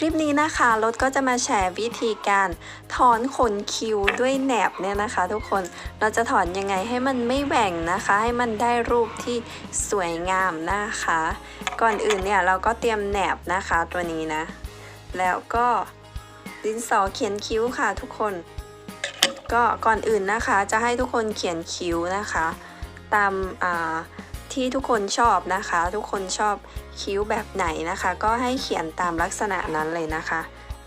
คลิปนี้นะคะรถก็จะมาแชร์วิธีการถอนขนคิ้วด้วยแหนบเนี่ยนะคะ ทุกคนเราจะถอนยังไงให้มันไม่แหว่งนะคะ ให้มันได้รูปที่สวยงามนะคะ ก่อนอื่นเนี่ยเราก็เตรียมแหนบนะคะตัวนี้นะ แล้วก็ดินสอเขียนคิ้วค่ะทุกคน ก็ก่อนอื่นนะคะจะให้ทุกคนเขียนคิ้วนะคะ ตามอ่า ที่ทุกคนชอบนะคะ ทุกคนชอบคิ้วแบบไหนนะคะ ก็ให้เขียนตามลักษณะนั้นเลยนะคะ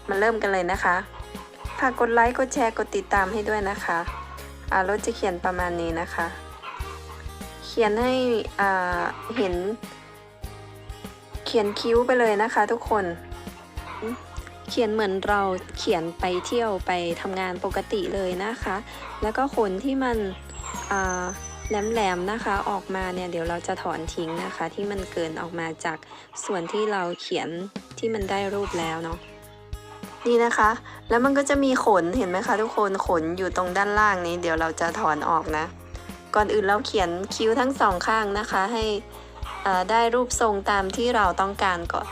มาเริ่มกันเลยนะคะฝากกดไลค์กดแชร์กดติดตามให้ด้วยนะคะอารถจะเขียนประมาณนี้นะคะ เขียนให้อ่าเห็น เขียนคิ้วไปเลยนะคะทุกคน เขียนเหมือนเราเขียนไปเที่ยวไปทำงานปกติเลยนะคะ แล้วก็ขนที่มันอ่า แหลมๆนะคะออกมาเนี่ยเดี๋ยวเราจะถอนทิ้งนะคะ ที่มันเกินออกมาจากส่วนที่เราเขียนที่มันได้รูปแล้วเนาะนี่นะคะ แล้วมันก็จะมีขนเห็นไหมคะทุกคนขนอยู่ตรงด้านล่างนี้ เดี๋ยวเราจะถอนออกนะ ก่อนอื่นเราเขียนคิ้วทั้งสองข้างนะคะ ให้อ่าได้รูปทรงตามที่เราต้องการก่อน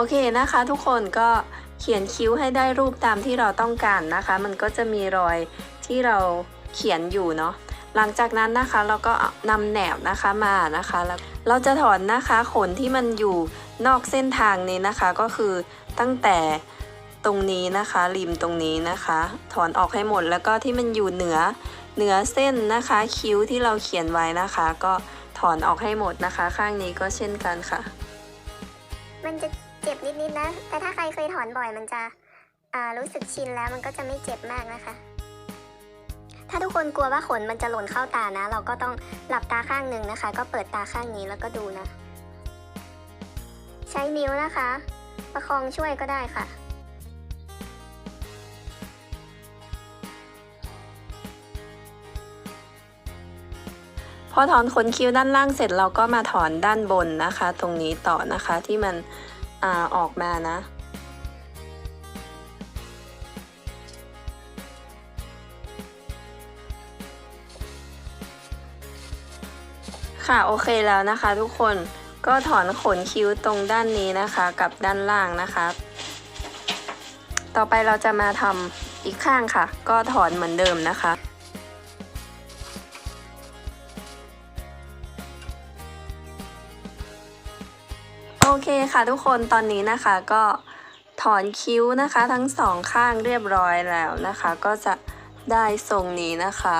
โอเคนะคะทุกคนก็เขียนคิ้วให้ได้รูปตามที่เราต้องการนะคะ มันก็จะมีรอยที่เราเขียนอยู่เนาะหลังจากนั้นนะคะเราก็นำแหนบนะคะมานะคะแล้วเราจะถอนนะคะขนที่มันอยู่นอกเส้นทางนี้นะคะ ก็คือตั้งแต่ตรงนี้นะคะริมตรงนี้นะคะ ถอนออกให้หมดแล้วก็ที่มันอยู่เหนือเหนือเส้นนะคะ คิ้วที่เราเขียนไว้นะคะ ก็ถอนออกให้หมดนะคะ ข้างนี้ก็เช่นกันค่ะ มันจะ เจ็บนิดๆนะ แต่ถ้าใครเคยถอนบ่อยมันจะรู้สึกชินแล้วมันก็จะไม่เจ็บมากนะคะ ถ้าทุกคนกลัวว่าขนมันจะหล่นเข้าตานะ เราก็ต้องหลับตาข้างหนึ่งนะคะ ก็เปิดตาข้างนี้แล้วก็ดูนะ ใช้นิ้วนะคะ ประคองช่วยก็ได้ค่ะพอถอนขนคิ้วด้านล่างเสร็จเราก็มาถอนด้านบนนะคะ ตรงนี้ต่อนะคะที่มัน อาออกมานะ ค่ะโอเคแล้วนะคะทุกคนก็ถอนขนคิ้วตรงด้านนี้นะคะกับด้านล่างนะคะ ต่อไปเราจะมาทำอีกข้างค่ะ ก็ถอนเหมือนเดิมนะคะ โอเคค่ะทุกคนตอนนี้นะคะก็ถอนคิ้วนะคะ ทั้งสองข้างเรียบร้อยแล้วนะคะ ก็จะได้ทรงนี้นะคะ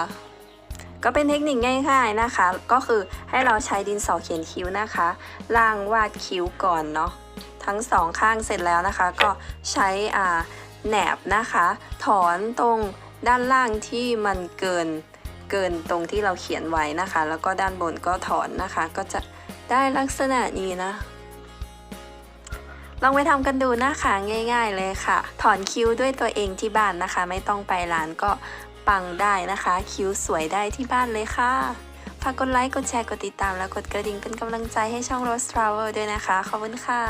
ก็เป็นเทคนิคง่ายๆนะคะ ก็คือให้เราใช้ดินสอเขียนคิ้วนะคะ ล่างวาดคิ้วก่อนเนาะทั้งสองข้างเสร็จแล้วนะคะ ก็ใช้อ่าแหนบนะคะ ถอนตรงด้านล่างที่มันเกินเกินตรงที่เราเขียนไว้นะคะ แล้วก็ด้านบนก็ถอนนะคะ ก็จะได้ลักษณะนี้นะ ลองไปทำกันดูนะคะง่าย ๆ เลยค่ะ ถอนคิ้วด้วยตัวเองที่บ้านนะคะ ไม่ต้องไปร้านก็ปังได้นะคะ คิ้วสวยได้ที่บ้านเลยค่ะฝากกดไลค์ กดแชร์ กดติดตาม และกดกระดิ่งเป็นกำลังใจให้ช่อง Rose Travel ด้วยนะคะ ขอบคุณค่ะ